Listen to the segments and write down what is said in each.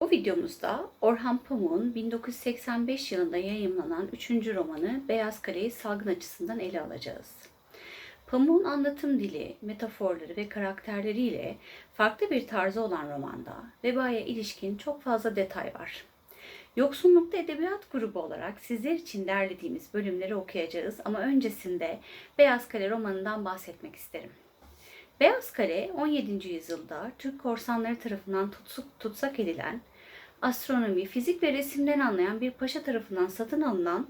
Bu videomuzda Orhan Pamuk'un 1985 yılında yayımlanan 3. romanı Beyaz Kare'yi salgın açısından ele alacağız. Pamuk'un anlatım dili, metaforları ve karakterleriyle farklı bir tarzı olan romanda vebaya ilişkin çok fazla detay var. Yoksunlukta Edebiyat Grubu olarak sizler için derlediğimiz bölümleri okuyacağız ama öncesinde Beyaz Kare romanından bahsetmek isterim. Beyaz Kale 17. yüzyılda Türk korsanları tarafından tutsuk, tutsak edilen, astronomi, fizik ve resimden anlayan bir paşa tarafından satın alınan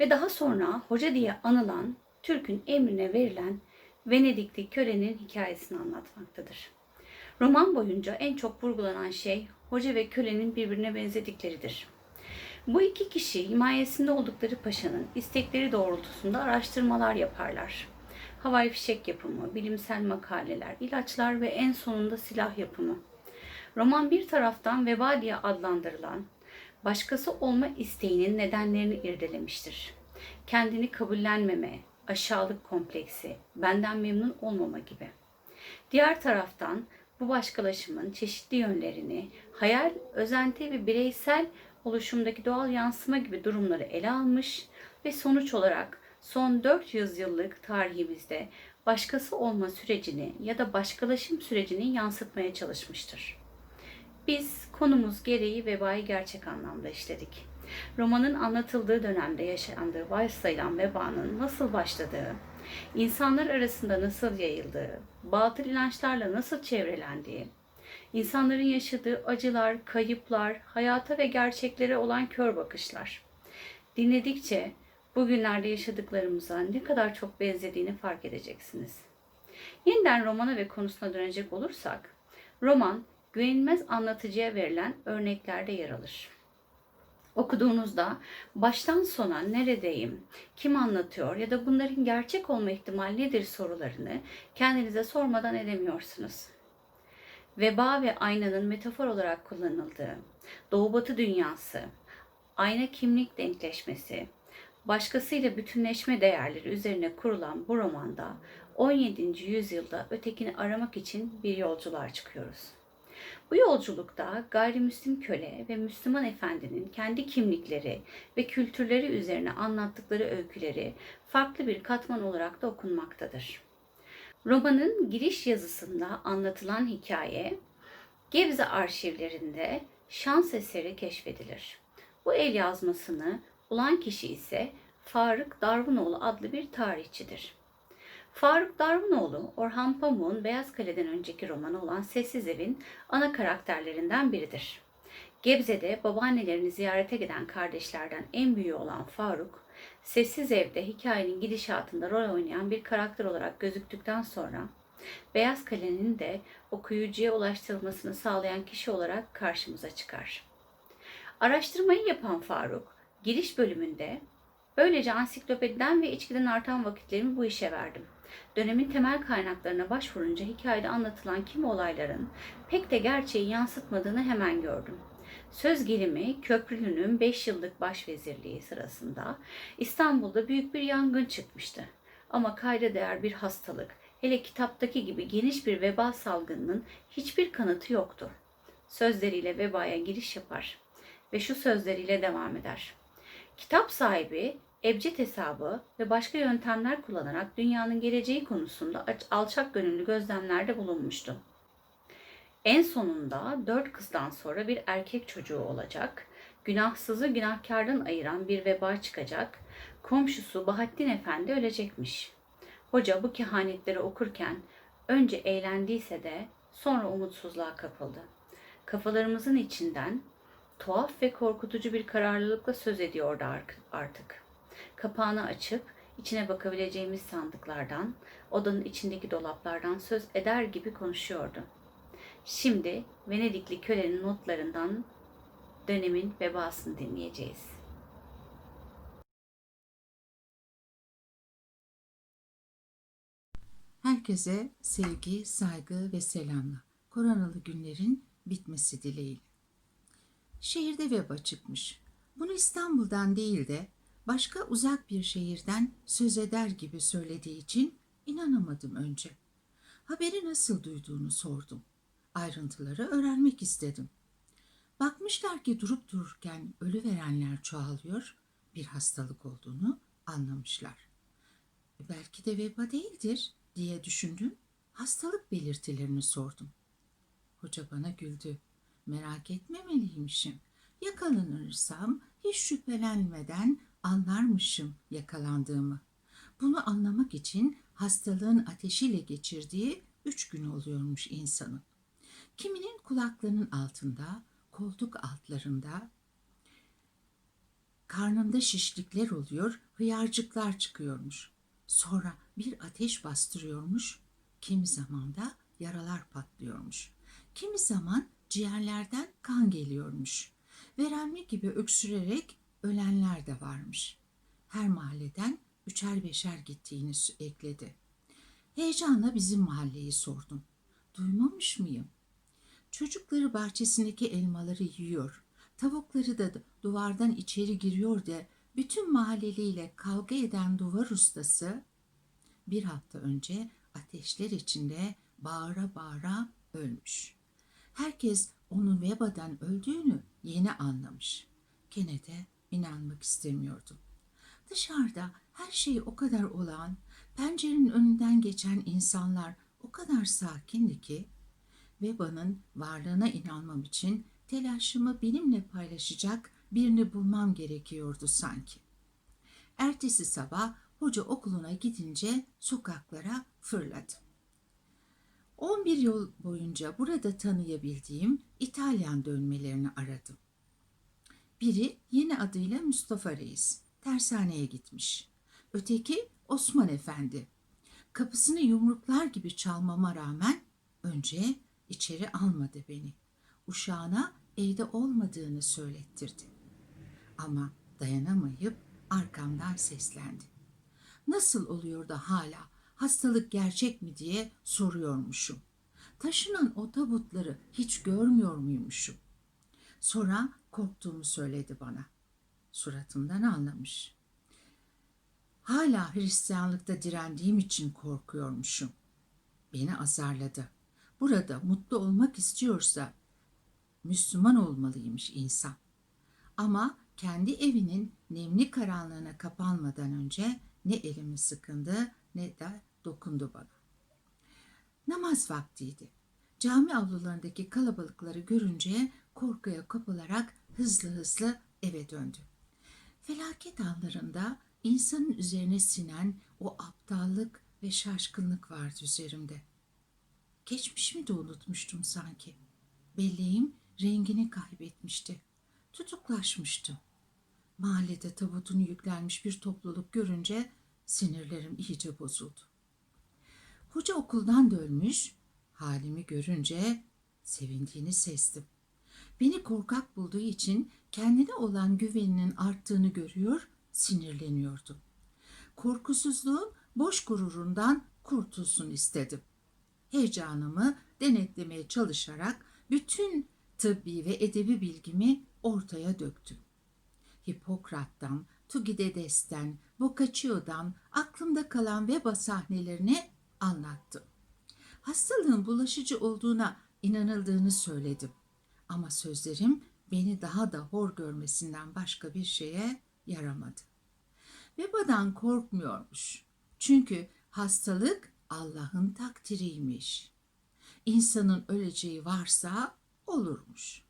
ve daha sonra hoca diye anılan Türk'ün emrine verilen Venedikli kölenin hikayesini anlatmaktadır. Roman boyunca en çok vurgulanan şey hoca ve kölenin birbirine benzedikleridir. Bu iki kişi himayesinde oldukları paşanın istekleri doğrultusunda araştırmalar yaparlar havai fişek yapımı, bilimsel makaleler, ilaçlar ve en sonunda silah yapımı. Roman bir taraftan veba diye adlandırılan, başkası olma isteğinin nedenlerini irdelemiştir. Kendini kabullenmeme, aşağılık kompleksi, benden memnun olmama gibi. Diğer taraftan bu başkalaşımın çeşitli yönlerini, hayal, özenti ve bireysel oluşumdaki doğal yansıma gibi durumları ele almış ve sonuç olarak son 400 yıllık tarihimizde başkası olma sürecini ya da başkalaşım sürecini yansıtmaya çalışmıştır. Biz konumuz gereği vebayı gerçek anlamda işledik. Romanın anlatıldığı dönemde yaşandığı varsayılan vebanın nasıl başladığı, insanlar arasında nasıl yayıldığı, batıl inançlarla nasıl çevrelendiği, insanların yaşadığı acılar, kayıplar, hayata ve gerçeklere olan kör bakışlar. Dinledikçe bugünlerde yaşadıklarımıza ne kadar çok benzediğini fark edeceksiniz. Yeniden romana ve konusuna dönecek olursak, roman güvenilmez anlatıcıya verilen örneklerde yer alır. Okuduğunuzda baştan sona neredeyim, kim anlatıyor ya da bunların gerçek olma ihtimali nedir sorularını kendinize sormadan edemiyorsunuz. Veba ve aynanın metafor olarak kullanıldığı, Doğu Batı dünyası, ayna kimlik denkleşmesi, başkasıyla bütünleşme değerleri üzerine kurulan bu romanda 17. yüzyılda ötekini aramak için bir yolculuğa çıkıyoruz. Bu yolculukta gayrimüslim köle ve Müslüman efendinin kendi kimlikleri ve kültürleri üzerine anlattıkları öyküleri farklı bir katman olarak da okunmaktadır. Romanın giriş yazısında anlatılan hikaye Gebze arşivlerinde şans eseri keşfedilir. Bu el yazmasını bulan kişi ise Faruk Darwinoğlu adlı bir tarihçidir. Faruk Darwinoğlu, Orhan Pamuk'un Beyaz Kale'den önceki romanı olan Sessiz Ev'in ana karakterlerinden biridir. Gebze'de babaannelerini ziyarete giden kardeşlerden en büyüğü olan Faruk, Sessiz Ev'de hikayenin gidişatında rol oynayan bir karakter olarak gözüktükten sonra Beyaz Kale'nin de okuyucuya ulaştırılmasını sağlayan kişi olarak karşımıza çıkar. Araştırmayı yapan Faruk, giriş bölümünde böylece ansiklopediden ve içkiden artan vakitlerimi bu işe verdim. Dönemin temel kaynaklarına başvurunca hikayede anlatılan kimi olayların pek de gerçeği yansıtmadığını hemen gördüm. Söz gelimi Köprülü'nün 5 yıllık başvezirliği sırasında İstanbul'da büyük bir yangın çıkmıştı. Ama kayda değer bir hastalık, hele kitaptaki gibi geniş bir veba salgınının hiçbir kanıtı yoktu. Sözleriyle vebaya giriş yapar ve şu sözleriyle devam eder. Kitap sahibi ebced hesabı ve başka yöntemler kullanarak dünyanın geleceği konusunda alçak gönüllü gözlemlerde bulunmuştu. En sonunda dört kızdan sonra bir erkek çocuğu olacak, günahsızı günahkardan ayıran bir veba çıkacak, komşusu Bahattin Efendi ölecekmiş. Hoca bu kehanetleri okurken önce eğlendiyse de sonra umutsuzluğa kapıldı. Kafalarımızın içinden tuhaf ve korkutucu bir kararlılıkla söz ediyordu artık. Kapağını açıp içine bakabileceğimiz sandıklardan, odanın içindeki dolaplardan söz eder gibi konuşuyordu. Şimdi Venedikli kölenin notlarından dönemin vebasını dinleyeceğiz. Herkese sevgi, saygı ve selamla. Koronalı günlerin bitmesi dileğiyle. Şehirde veba çıkmış. Bunu İstanbul'dan değil de başka uzak bir şehirden söz eder gibi söylediği için inanamadım önce. Haberi nasıl duyduğunu sordum. Ayrıntıları öğrenmek istedim. Bakmışlar ki durup dururken ölü verenler çoğalıyor, bir hastalık olduğunu anlamışlar. "E, Belki de veba değildir diye düşündüm. Hastalık belirtilerini sordum. Hoca bana güldü. Merak etmemeliymişim. Yakalanırsam hiç şüphelenmeden anlarmışım yakalandığımı. Bunu anlamak için hastalığın ateşiyle geçirdiği üç gün oluyormuş insanın. Kiminin kulaklarının altında, koltuk altlarında, karnında şişlikler oluyor, hıyarcıklar çıkıyormuş. Sonra bir ateş bastırıyormuş, kimi zaman da yaralar patlıyormuş. Kimi zaman ciğerlerden kan geliyormuş. Verenmi gibi öksürerek ölenler de varmış. Her mahalleden üçer beşer gittiğini ekledi. Heyecanla bizim mahalleyi sordum. Duymamış mıyım? Çocukları bahçesindeki elmaları yiyor. Tavukları da duvardan içeri giriyor de bütün mahalleliyle kavga eden duvar ustası bir hafta önce ateşler içinde bağıra bağıra ölmüş. Herkes onun vebadan öldüğünü yeni anlamış. Gene de inanmak istemiyordum. Dışarıda her şey o kadar olağan, pencerenin önünden geçen insanlar o kadar sakindi ki vebanın varlığına inanmam için telaşımı benimle paylaşacak birini bulmam gerekiyordu sanki. Ertesi sabah hoca okuluna gidince sokaklara fırladı. 11 yıl boyunca burada tanıyabildiğim İtalyan dönmelerini aradım. Biri yeni adıyla Mustafa Reis, tersaneye gitmiş. Öteki Osman Efendi. Kapısını yumruklar gibi çalmama rağmen önce içeri almadı beni. Uşağına evde olmadığını söylettirdi. Ama dayanamayıp arkamdan seslendi. Nasıl oluyor da hala hastalık gerçek mi diye soruyormuşum. Taşınan o tabutları hiç görmüyor muymuşum? Sonra korktuğumu söyledi bana. Suratımdan anlamış. Hala Hristiyanlıkta direndiğim için korkuyormuşum. Beni azarladı. Burada mutlu olmak istiyorsa Müslüman olmalıymış insan. Ama kendi evinin nemli karanlığına kapanmadan önce ne elimi sıkındı ne de dokundu bana. Namaz vaktiydi. Cami avlularındaki kalabalıkları görünce korkuya kapılarak hızlı hızlı eve döndü. Felaket anlarında insanın üzerine sinen o aptallık ve şaşkınlık vardı üzerimde. Geçmişimi de unutmuştum sanki. Belleğim rengini kaybetmişti. Tutuklaşmıştım. Mahallede tabutunu yüklenmiş bir topluluk görünce sinirlerim iyice bozuldu. Hoca okuldan dönmüş, halimi görünce sevindiğini sezdim. Beni korkak bulduğu için kendine olan güveninin arttığını görüyor, sinirleniyordum. Korkusuzluğun boş gururundan kurtulsun istedim. Heyecanımı denetlemeye çalışarak bütün tıbbi ve edebi bilgimi ortaya döktüm. Hipokrat'tan, Tugidedes'ten, Boccaccio'dan aklımda kalan veba sahnelerini anlattım. Hastalığın bulaşıcı olduğuna inanıldığını söyledim. Ama sözlerim beni daha da hor görmesinden başka bir şeye yaramadı. Vebadan korkmuyormuş. Çünkü hastalık Allah'ın takdiriymiş. İnsanın öleceği varsa olurmuş.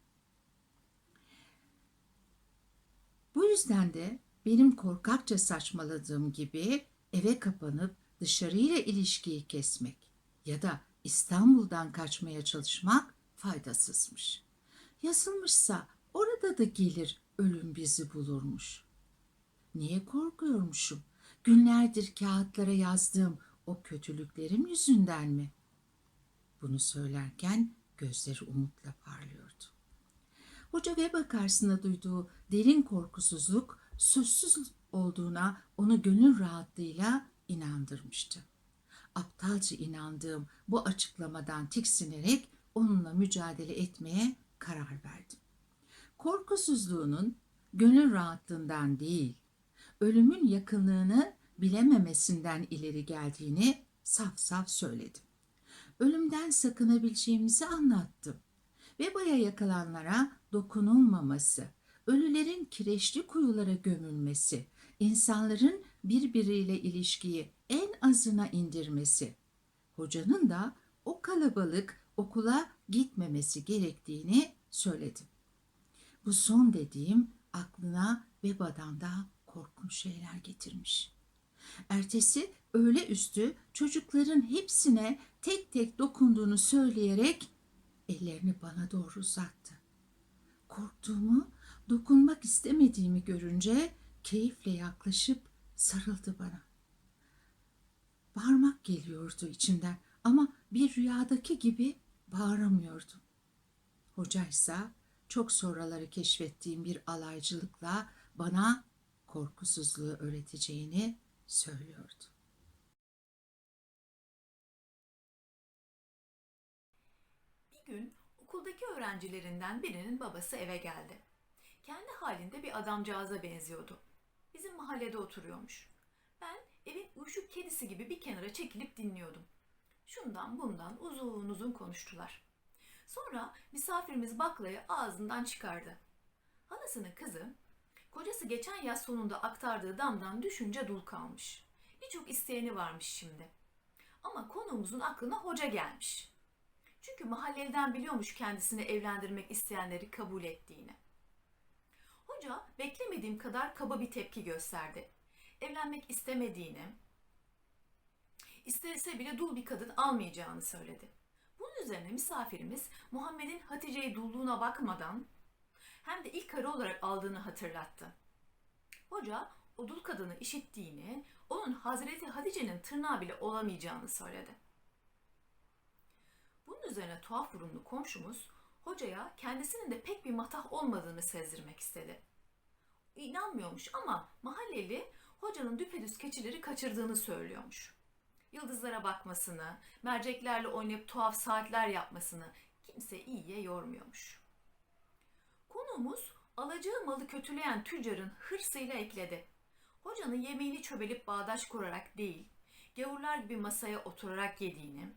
Bu yüzden de benim korkakça saçmaladığım gibi eve kapanıp dışarıyla ilişkiyi kesmek ya da İstanbul'dan kaçmaya çalışmak faydasızmış. Yazılmışsa orada da gelir ölüm bizi bulurmuş. Niye korkuyormuşum? Günlerdir kağıtlara yazdığım o kötülüklerim yüzünden mi? Bunu söylerken gözleri umutla parlıyordu. Hoca Weber karşısında duyduğu derin korkusuzluk sözsüz olduğuna onu gönül rahatlığıyla inandırmıştı. Aptalca inandığım bu açıklamadan tiksinerek onunla mücadele etmeye karar verdim. Korkusuzluğunun gönül rahatlığından değil, ölümün yakınlığını bilememesinden ileri geldiğini saf saf söyledim. Ölümden sakınabileceğimizi anlattım. Vebaya yakalanlara dokunulmaması, ölülerin kireçli kuyulara gömülmesi, insanların birbiriyle ilişkiyi en azına indirmesi, hocanın da o kalabalık okula gitmemesi gerektiğini söyledim. Bu son dediğim aklına Veba'dan da korkunç şeyler getirmiş. Ertesi öğle üstü çocukların hepsine tek tek dokunduğunu söyleyerek ellerini bana doğru uzattı. Korktuğumu, dokunmak istemediğimi görünce keyifle yaklaşıp sarıldı bana. Bağırmak geliyordu içimden ama bir rüyadaki gibi bağıramıyordum. Hocaysa çok sonraları keşfettiğim bir alaycılıkla bana korkusuzluğu öğreteceğini söylüyordu. Bir gün okuldaki öğrencilerinden birinin babası eve geldi. Kendi halinde bir adamcağıza benziyordu. Bizim mahallede oturuyormuş. Ben evin uyuşuk kedisi gibi bir kenara çekilip dinliyordum. Şundan bundan uzun uzun konuştular. Sonra misafirimiz baklayı ağzından çıkardı. Halasının kızı, kocası geçen yaz sonunda aktardığı damdan düşünce dul kalmış. Birçok isteyeni varmış şimdi. Ama konuğumuzun aklına hoca gelmiş. Çünkü mahalleliden biliyormuş kendisini evlendirmek isteyenleri kabul ettiğini. Hoca beklemediğim kadar kaba bir tepki gösterdi. Evlenmek istemediğini, istese bile dul bir kadın almayacağını söyledi. Bunun üzerine misafirimiz Muhammed'in Hatice'yi dulluğuna bakmadan hem de ilk karı olarak aldığını hatırlattı. Hoca o dul kadını işittiğini, onun Hazreti Hatice'nin tırnağı bile olamayacağını söyledi. Bunun üzerine tuhaf burunlu komşumuz hocaya kendisinin de pek bir matah olmadığını sezdirmek istedi. İnanmıyormuş ama mahalleli hocanın düpedüz keçileri kaçırdığını söylüyormuş. Yıldızlara bakmasını, merceklerle oynayıp tuhaf saatler yapmasını kimse iyiye yormuyormuş. Konuğumuz alacağı malı kötüleyen tüccarın hırsıyla ekledi. Hocanın yemeğini çöbelip bağdaş kurarak değil, gavurlar gibi masaya oturarak yediğini,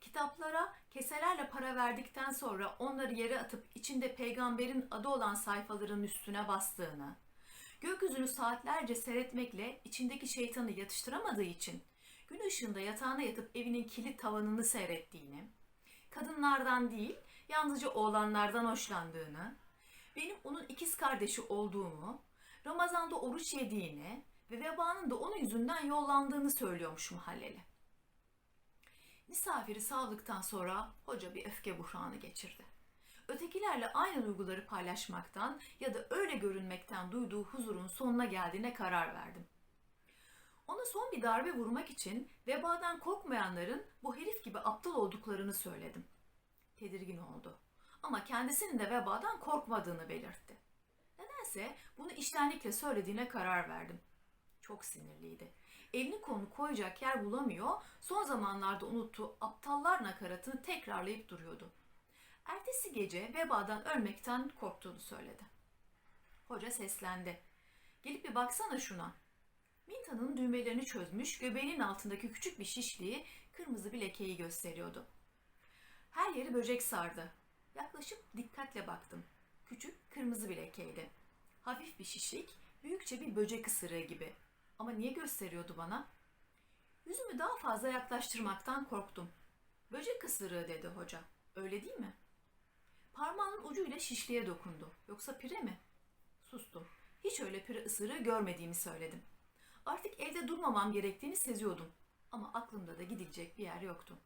kitaplara keselerle para verdikten sonra onları yere atıp içinde peygamberin adı olan sayfaların üstüne bastığını, gökyüzünü saatlerce seyretmekle içindeki şeytanı yatıştıramadığı için gün ışığında yatağına yatıp evinin kilit tavanını seyrettiğini, kadınlardan değil yalnızca oğlanlardan hoşlandığını, benim onun ikiz kardeşi olduğumu, Ramazan'da oruç yediğini ve vebanın da onun yüzünden yollandığını söylüyormuş mahalleli. Misafiri savdıktan sonra hoca bir öfke buhranı geçirdi. Ötekilerle aynı duyguları paylaşmaktan ya da öyle görünmekten duyduğu huzurun sonuna geldiğine karar verdim. Ona son bir darbe vurmak için vebadan korkmayanların bu herif gibi aptal olduklarını söyledim. Tedirgin oldu. Ama kendisinin de vebadan korkmadığını belirtti. Nedense bunu iştenlikle söylediğine karar verdim. Çok sinirliydi. Elini kolunu koyacak yer bulamıyor, son zamanlarda unuttuğu aptallar nakaratını tekrarlayıp duruyordu. Ertesi gece vebadan ölmekten korktuğunu söyledi. Hoca seslendi. Gelip bir baksana şuna. Minta'nın düğmelerini çözmüş, göbeğinin altındaki küçük bir şişliği kırmızı bir lekeyi gösteriyordu. Her yeri böcek sardı. Yaklaşıp dikkatle baktım. Küçük, kırmızı bir lekeydi. Hafif bir şişlik, büyükçe bir böcek ısırığı gibi. Ama niye gösteriyordu bana? Yüzümü daha fazla yaklaştırmaktan korktum. Böcek ısırığı dedi hoca. Öyle değil mi? Parmağının ucuyla şişliğe dokundu. Yoksa pire mi? Sustum. Hiç öyle pire ısırığı görmediğimi söyledim. Artık evde durmamam gerektiğini seziyordum. Ama aklımda da gidilecek bir yer yoktu.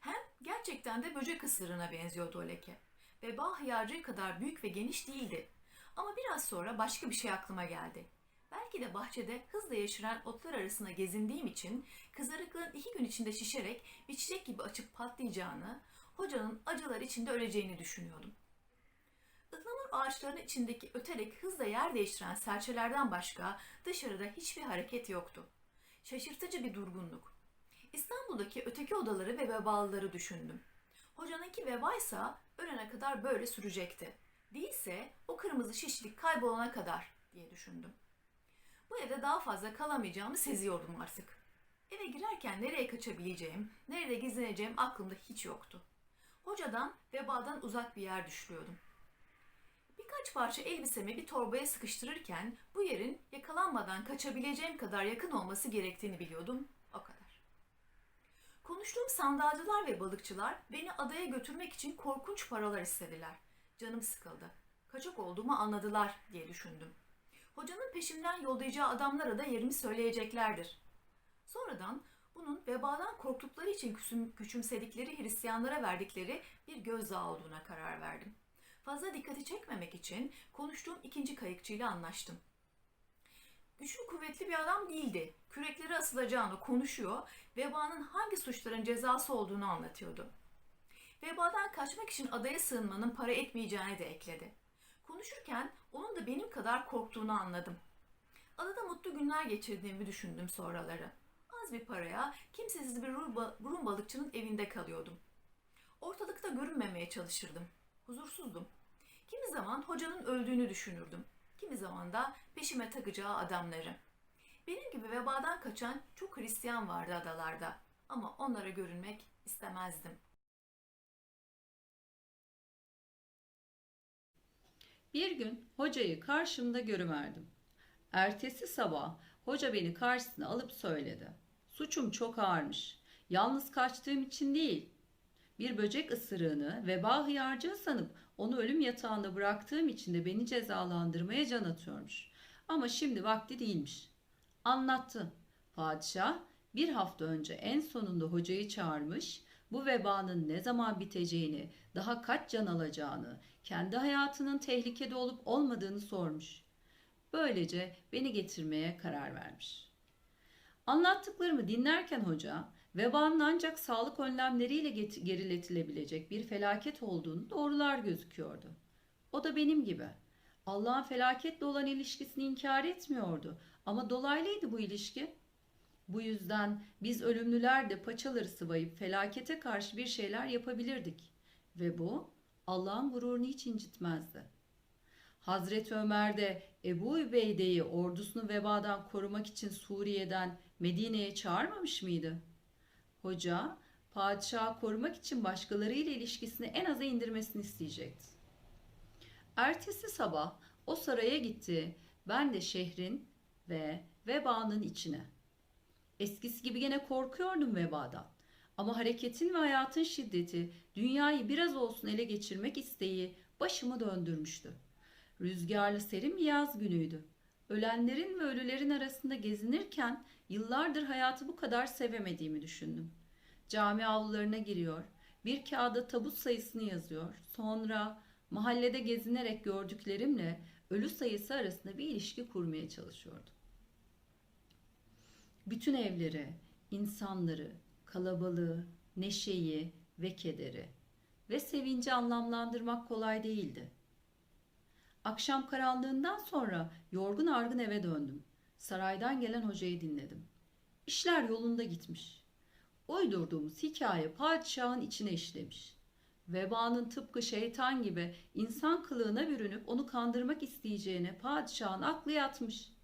Hem gerçekten de böcek ısırığına benziyordu o leke. Veba hıyarcığı kadar büyük ve geniş değildi. Ama biraz sonra başka bir şey aklıma geldi. Belki de bahçede hızla yeşeren otlar arasında gezindiğim için kızarıklığın iki gün içinde şişerek bir çiçek gibi açıp patlayacağını, hocanın acılar içinde öleceğini düşünüyordum. Ihlamur ağaçlarının içindeki öterek hızla yer değiştiren serçelerden başka dışarıda hiçbir hareket yoktu. Şaşırtıcı bir durgunluk. İstanbul'daki öteki odaları ve vebalıları düşündüm. Hocanınki vebaysa ölene kadar böyle sürecekti. Değilse o kırmızı şişlik kaybolana kadar diye düşündüm. Bu evde daha fazla kalamayacağımı seziyordum artık. Eve girerken nereye kaçabileceğim, nerede gizleneceğim aklımda hiç yoktu. Hocadan, vebadan uzak bir yer düşlüyordum. Birkaç parça elbisemi bir torbaya sıkıştırırken bu yerin yakalanmadan kaçabileceğim kadar yakın olması gerektiğini biliyordum. O kadar. Konuştuğum sandalcılar ve balıkçılar beni adaya götürmek için korkunç paralar istediler. Canım sıkıldı. Kaçak olduğumu anladılar diye düşündüm. Hocanın peşimden yollayacağı adamlara da yerimi söyleyeceklerdir. Sonradan bunun vebadan korktukları için küsüm- küçümsedikleri Hristiyanlara verdikleri bir gözdağı olduğuna karar verdim. Fazla dikkati çekmemek için konuştuğum ikinci kayıkçıyla anlaştım. Güçlü kuvvetli bir adam değildi. Kürekleri asılacağını konuşuyor, vebanın hangi suçların cezası olduğunu anlatıyordu. Vebadan kaçmak için adaya sığınmanın para etmeyeceğini de ekledi. Konuşurken onun da benim kadar korktuğunu anladım. Adada mutlu günler geçirdiğimi düşündüm sonraları. Az bir paraya kimsesiz bir ru- burun balıkçının evinde kalıyordum. Ortalıkta görünmemeye çalışırdım. Huzursuzdum. Kimi zaman hocanın öldüğünü düşünürdüm. Kimi zaman da peşime takacağı adamları. Benim gibi vebadan kaçan çok Hristiyan vardı adalarda. Ama onlara görünmek istemezdim. Bir gün hocayı karşımda görüverdim. Ertesi sabah hoca beni karşısına alıp söyledi. Suçum çok ağırmış. Yalnız kaçtığım için değil. Bir böcek ısırığını veba hıyarcığı sanıp onu ölüm yatağında bıraktığım için de beni cezalandırmaya can atıyormuş. Ama şimdi vakti değilmiş. Anlattı. Padişah bir hafta önce en sonunda hocayı çağırmış, bu vebanın ne zaman biteceğini, daha kaç can alacağını, kendi hayatının tehlikede olup olmadığını sormuş. Böylece beni getirmeye karar vermiş. Anlattıklarımı dinlerken hoca, vebanın ancak sağlık önlemleriyle geriletilebilecek bir felaket olduğunu doğrular gözüküyordu. O da benim gibi. Allah'ın felaketle olan ilişkisini inkar etmiyordu ama dolaylıydı bu ilişki. Bu yüzden biz ölümlüler de paçaları sıvayıp felakete karşı bir şeyler yapabilirdik. Ve bu Allah'ın gururunu hiç incitmezdi. Hazreti Ömer de Ebu Übeyde'yi ordusunu vebadan korumak için Suriye'den Medine'ye çağırmamış mıydı? Hoca, padişahı korumak için başkalarıyla ilişkisini en aza indirmesini isteyecekti. Ertesi sabah o saraya gitti. Ben de şehrin ve vebanın içine. Eskisi gibi gene korkuyordum vebadan. Ama hareketin ve hayatın şiddeti, dünyayı biraz olsun ele geçirmek isteği başımı döndürmüştü. Rüzgarlı serin bir yaz günüydü. Ölenlerin ve ölülerin arasında gezinirken yıllardır hayatı bu kadar sevemediğimi düşündüm. Cami avlularına giriyor, bir kağıda tabut sayısını yazıyor. Sonra mahallede gezinerek gördüklerimle ölü sayısı arasında bir ilişki kurmaya çalışıyordum. Bütün evleri, insanları, kalabalığı, neşeyi ve kederi ve sevinci anlamlandırmak kolay değildi. Akşam karanlığından sonra yorgun argın eve döndüm. Saraydan gelen hocayı dinledim. İşler yolunda gitmiş. Uydurduğumuz hikaye padişahın içine işlemiş. Vebanın tıpkı şeytan gibi insan kılığına bürünüp onu kandırmak isteyeceğine padişahın aklı yatmış.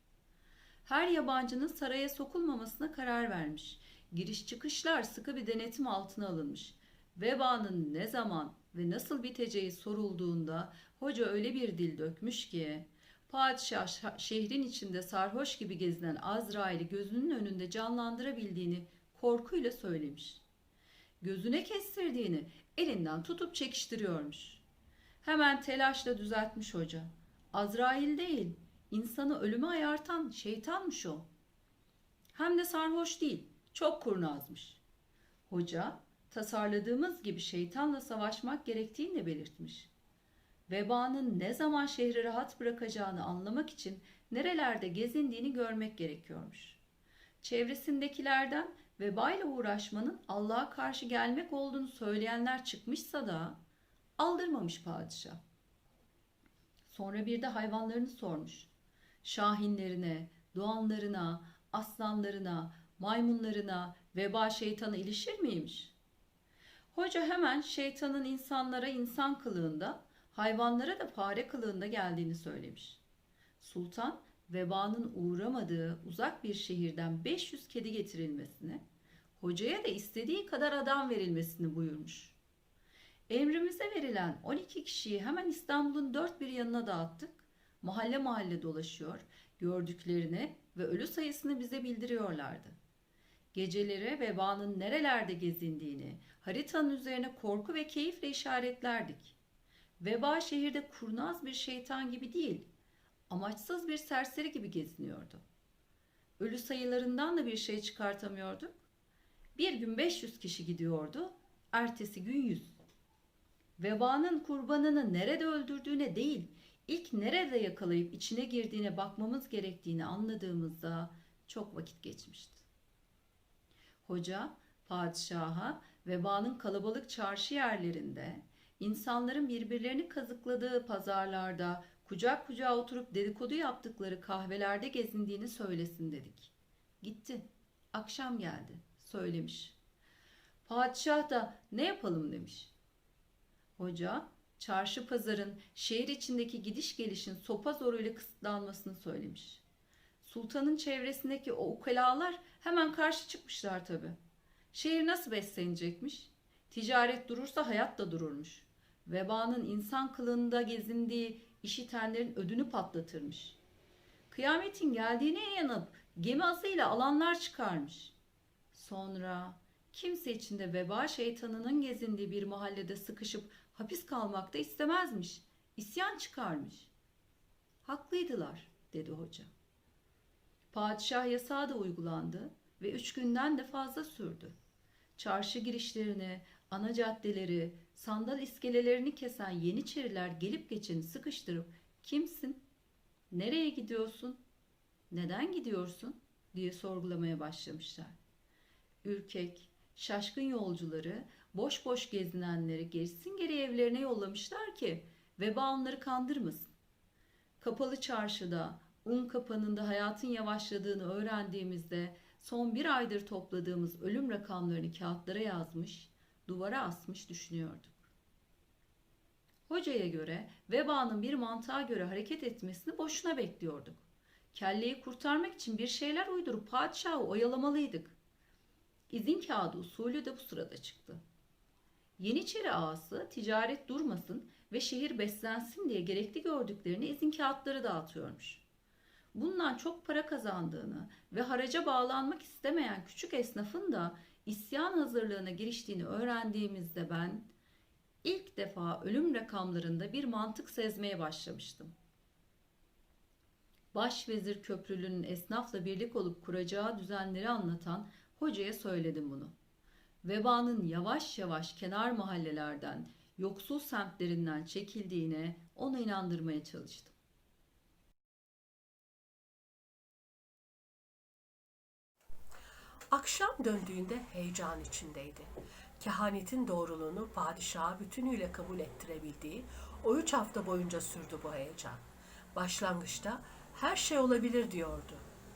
Her yabancının saraya sokulmamasına karar vermiş. Giriş çıkışlar sıkı bir denetim altına alınmış. Vebanın ne zaman ve nasıl biteceği sorulduğunda hoca öyle bir dil dökmüş ki padişah şa- şehrin içinde sarhoş gibi gezinen Azrail'i gözünün önünde canlandırabildiğini korkuyla söylemiş. Gözüne kestirdiğini elinden tutup çekiştiriyormuş. Hemen telaşla düzeltmiş hoca. Azrail değil, insanı ölüme ayartan şeytanmış o. Hem de sarhoş değil, çok kurnazmış. Hoca, tasarladığımız gibi şeytanla savaşmak gerektiğini de belirtmiş. Vebanın ne zaman şehri rahat bırakacağını anlamak için nerelerde gezindiğini görmek gerekiyormuş. Çevresindekilerden vebayla uğraşmanın Allah'a karşı gelmek olduğunu söyleyenler çıkmışsa da aldırmamış padişah. Sonra bir de hayvanlarını sormuş. Şahinlerine, doğanlarına, aslanlarına, maymunlarına veba şeytana ilişir miymiş? Hoca hemen şeytanın insanlara insan kılığında, hayvanlara da fare kılığında geldiğini söylemiş. Sultan vebanın uğramadığı uzak bir şehirden 500 kedi getirilmesini, hocaya da istediği kadar adam verilmesini buyurmuş. Emrimize verilen 12 kişiyi hemen İstanbul'un dört bir yanına dağıttık. Mahalle mahalle dolaşıyor, gördüklerini ve ölü sayısını bize bildiriyorlardı. Geceleri vebanın nerelerde gezindiğini haritanın üzerine korku ve keyifle işaretlerdik. Veba şehirde kurnaz bir şeytan gibi değil, amaçsız bir serseri gibi geziniyordu. Ölü sayılarından da bir şey çıkartamıyorduk. Bir gün 500 kişi gidiyordu, ertesi gün 100. Vebanın kurbanını nerede öldürdüğüne değil, ilk nerede yakalayıp içine girdiğine bakmamız gerektiğini anladığımızda çok vakit geçmişti. Hoca, padişaha, vebanın kalabalık çarşı yerlerinde, insanların birbirlerini kazıkladığı pazarlarda, kucak kucağa oturup dedikodu yaptıkları kahvelerde gezindiğini söylesin dedik. Gitti. Akşam geldi. Söylemiş. Padişah da ne yapalım demiş. Hoca, çarşı pazarın şehir içindeki gidiş gelişin sopa zoruyla kısıtlanmasını söylemiş. Sultanın çevresindeki o ukalalar hemen karşı çıkmışlar tabi. Şehir nasıl beslenecekmiş? Ticaret durursa hayat da dururmuş. Vebanın insan kılığında gezindiği işitenlerin ödünü patlatırmış. Kıyametin geldiğine inanıp gemi azıyla alanlar çıkarmış. Sonra kimse içinde veba şeytanının gezindiği bir mahallede sıkışıp hapis kalmak da istemezmiş. İsyan çıkarmış. Haklıydılar dedi hoca. Padişah yasağı da uygulandı ve üç günden de fazla sürdü. Çarşı girişlerini, ana caddeleri, sandal iskelelerini kesen yeniçeriler gelip geçeni sıkıştırıp kimsin, nereye gidiyorsun, neden gidiyorsun diye sorgulamaya başlamışlar. Ürkek, şaşkın yolcuları boş boş gezinenleri geçsin geri evlerine yollamışlar ki veba onları kandırmasın. Kapalı çarşıda, un kapanında hayatın yavaşladığını öğrendiğimizde son bir aydır topladığımız ölüm rakamlarını kağıtlara yazmış, duvara asmış düşünüyorduk. Hocaya göre vebanın bir mantığa göre hareket etmesini boşuna bekliyorduk. Kelleyi kurtarmak için bir şeyler uydurup padişahı oyalamalıydık. İzin kağıdı usulü de bu sırada çıktı. Yeniçeri ağası ticaret durmasın ve şehir beslensin diye gerekli gördüklerini izin kağıtları dağıtıyormuş. Bundan çok para kazandığını ve haraca bağlanmak istemeyen küçük esnafın da isyan hazırlığına giriştiğini öğrendiğimizde ben ilk defa ölüm rakamlarında bir mantık sezmeye başlamıştım. Başvezir Köprülü'nün esnafla birlik olup kuracağı düzenleri anlatan hocaya söyledim bunu. Vebanın yavaş yavaş kenar mahallelerden, yoksul semtlerinden çekildiğine onu inandırmaya çalıştım. Akşam döndüğünde heyecan içindeydi. Kehanetin doğruluğunu padişaha bütünüyle kabul ettirebildiği o üç hafta boyunca sürdü bu heyecan. Başlangıçta her şey olabilir diyordu.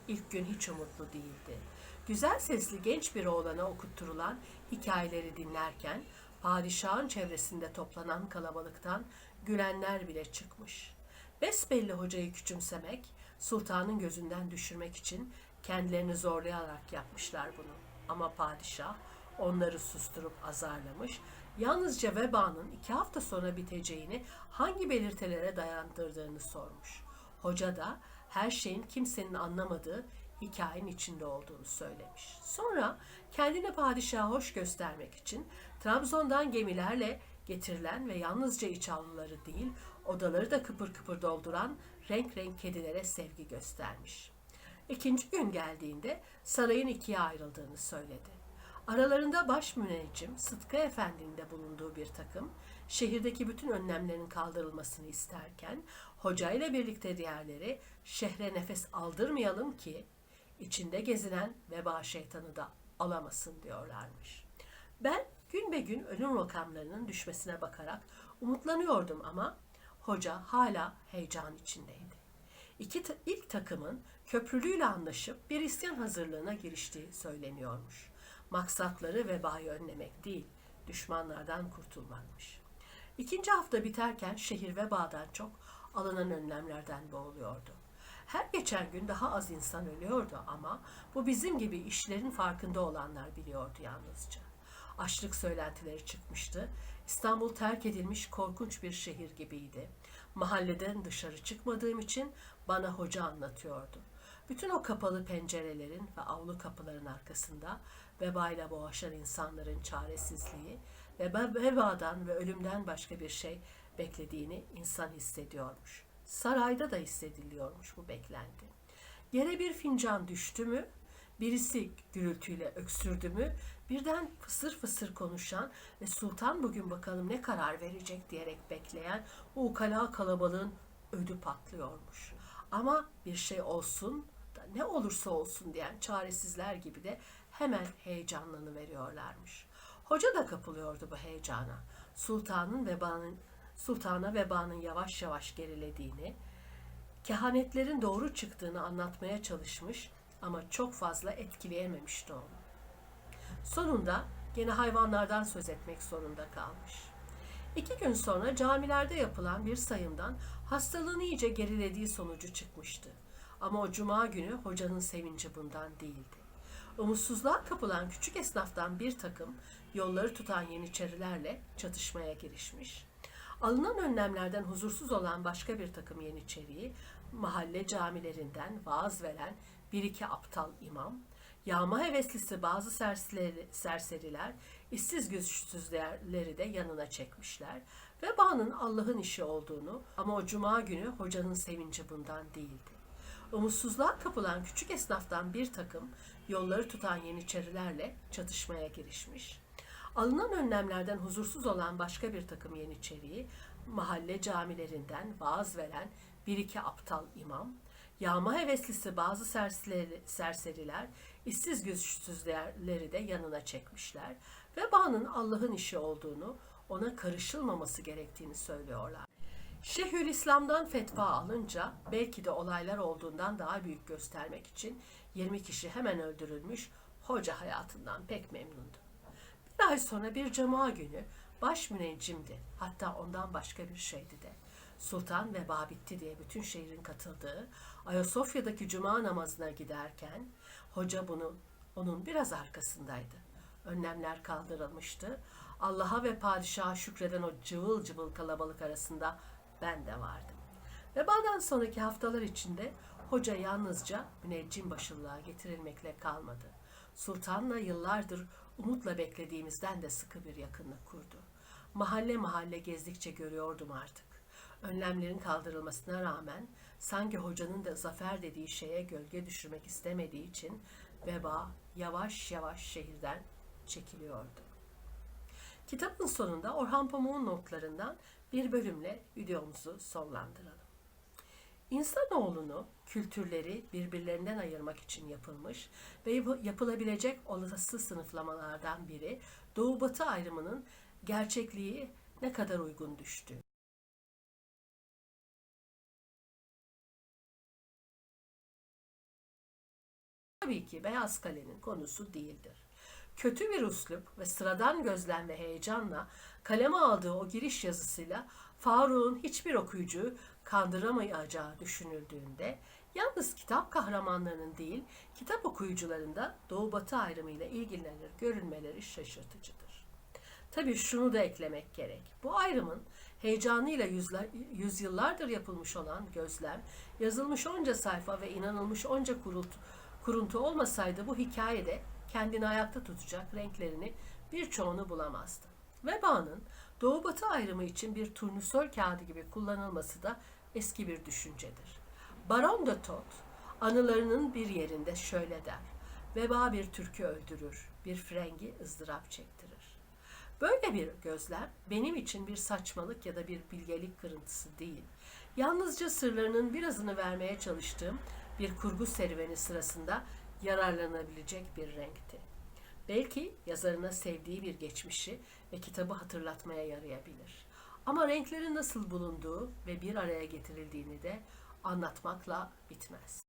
İlk gün hiç umutlu değildi. Güzel sesli genç bir oğlana okutturulan hikayeleri dinlerken padişahın çevresinde toplanan kalabalıktan gülenler bile çıkmış. Besbelli hocayı küçümsemek, sultanın gözünden düşürmek için kendilerini zorlayarak yapmışlar bunu. Ama padişah onları susturup azarlamış, yalnızca vebanın iki hafta sonra biteceğini hangi belirtilere dayandırdığını sormuş. Hoca da her şeyin kimsenin anlamadığı hikayenin içinde olduğunu söylemiş. Sonra kendini padişaha hoş göstermek için Trabzon'dan gemilerle getirilen ve yalnızca iç avluları değil, odaları da kıpır kıpır dolduran renk renk kedilere sevgi göstermiş. İkinci gün geldiğinde sarayın ikiye ayrıldığını söyledi. Aralarında baş müneccim Sıtkı Efendi'nin de bulunduğu bir takım, şehirdeki bütün önlemlerin kaldırılmasını isterken, hocayla birlikte diğerleri şehre nefes aldırmayalım ki içinde gezinen veba şeytanı da alamasın diyorlarmış. Ben gün be gün ölüm rakamlarının düşmesine bakarak umutlanıyordum ama hoca hala heyecan içindeydi. İki ta- ilk takımın köprülüyle anlaşıp bir isyan hazırlığına giriştiği söyleniyormuş. Maksatları vebayı önlemek değil, düşmanlardan kurtulmakmış. İkinci hafta biterken şehir vebadan çok alınan önlemlerden boğuluyordu. Her geçen gün daha az insan ölüyordu ama bu bizim gibi işlerin farkında olanlar biliyordu yalnızca. Açlık söylentileri çıkmıştı. İstanbul terk edilmiş korkunç bir şehir gibiydi. Mahalleden dışarı çıkmadığım için bana hoca anlatıyordu. Bütün o kapalı pencerelerin ve avlu kapıların arkasında vebayla boğuşan insanların çaresizliği ve vebadan ve ölümden başka bir şey beklediğini insan hissediyormuş. Sarayda da hissediliyormuş bu beklenti. Yere bir fincan düştü mü, birisi gürültüyle öksürdü mü, birden fısır fısır konuşan ve sultan bugün bakalım ne karar verecek diyerek bekleyen o ukala kalabalığın ödü patlıyormuş. Ama bir şey olsun da ne olursa olsun diyen çaresizler gibi de hemen heyecanlanıveriyorlarmış. Hoca da kapılıyordu bu heyecana. Sultanın vebanın sultana vebanın yavaş yavaş gerilediğini, kehanetlerin doğru çıktığını anlatmaya çalışmış ama çok fazla etkileyememişti onu. Sonunda gene hayvanlardan söz etmek zorunda kalmış. İki gün sonra camilerde yapılan bir sayımdan hastalığını iyice gerilediği sonucu çıkmıştı. Ama o cuma günü hocanın sevinci bundan değildi. Umutsuzluğa kapılan küçük esnaftan bir takım yolları tutan yeniçerilerle çatışmaya girişmiş. Alınan önlemlerden huzursuz olan başka bir takım yeniçeriyi mahalle camilerinden vaaz veren bir iki aptal imam, yağma heveslisi bazı serseri- serseriler, işsiz güçsüzleri de yanına çekmişler. Vebanın Allah'ın işi olduğunu ama o cuma günü hocanın sevinci bundan değildi. Umutsuzluğa kapılan küçük esnaftan bir takım yolları tutan yeniçerilerle çatışmaya girişmiş. Alınan önlemlerden huzursuz olan başka bir takım yeniçeriyi mahalle camilerinden vaaz veren bir iki aptal imam, yağma heveslisi bazı serseri- serseriler, işsiz güçsüzleri de yanına çekmişler. Vebanın Allah'ın işi olduğunu, ona karışılmaması gerektiğini söylüyorlar. Şeyhülislam'dan fetva alınca belki de olaylar olduğundan daha büyük göstermek için 20 kişi hemen öldürülmüş, hoca hayatından pek memnundu. Bir ay sonra bir cuma günü baş müneccimdi. Hatta ondan başka bir şeydi de. Sultan veba bitti diye bütün şehrin katıldığı Ayasofya'daki cuma namazına giderken hoca bunu onun biraz arkasındaydı. Önlemler kaldırılmıştı. Allah'a ve padişaha şükreden o cıvıl cıvıl kalabalık arasında ben de vardım. Vebadan sonraki haftalar içinde hoca yalnızca müneccim başılığa getirilmekle kalmadı. Sultanla yıllardır umutla beklediğimizden de sıkı bir yakınlık kurdu. Mahalle mahalle gezdikçe görüyordum artık. Önlemlerin kaldırılmasına rağmen sanki hocanın da zafer dediği şeye gölge düşürmek istemediği için veba yavaş yavaş şehirden çekiliyordu. Kitabın sonunda Orhan Pamuk'un notlarından bir bölümle videomuzu sonlandıralım. İnsanoğlunu kültürleri birbirlerinden ayırmak için yapılmış ve yap- yapılabilecek olası sınıflamalardan biri Doğu-Batı ayrımının gerçekliği ne kadar uygun düştü. Tabii ki Beyaz Kale'nin konusu değildir. Kötü bir üslup ve sıradan gözlem ve heyecanla kaleme aldığı o giriş yazısıyla Faruk'un hiçbir okuyucuyu kandıramayacağı düşünüldüğünde yalnız kitap kahramanlarının değil, kitap okuyucularında Doğu-Batı ayrımıyla ilgilenir görünmeleri şaşırtıcıdır. Tabii şunu da eklemek gerek. Bu ayrımın heyecanıyla yüzler, yüzyıllardır yapılmış olan gözlem, yazılmış onca sayfa ve inanılmış onca kurultu, kuruntu olmasaydı bu hikayede kendini ayakta tutacak renklerini birçoğunu bulamazdı. Veba'nın Doğu-Batı ayrımı için bir turnusol kağıdı gibi kullanılması da eski bir düşüncedir. Baron de Tot anılarının bir yerinde şöyle der. Veba bir Türk'ü öldürür, bir Frengi ızdırap çektirir. Böyle bir gözlem benim için bir saçmalık ya da bir bilgelik kırıntısı değil. Yalnızca sırlarının birazını vermeye çalıştığım bir kurgu serüveni sırasında yararlanabilecek bir renkti. Belki yazarına sevdiği bir geçmişi ve kitabı hatırlatmaya yarayabilir. Ama renklerin nasıl bulunduğu ve bir araya getirildiğini de anlatmakla bitmez.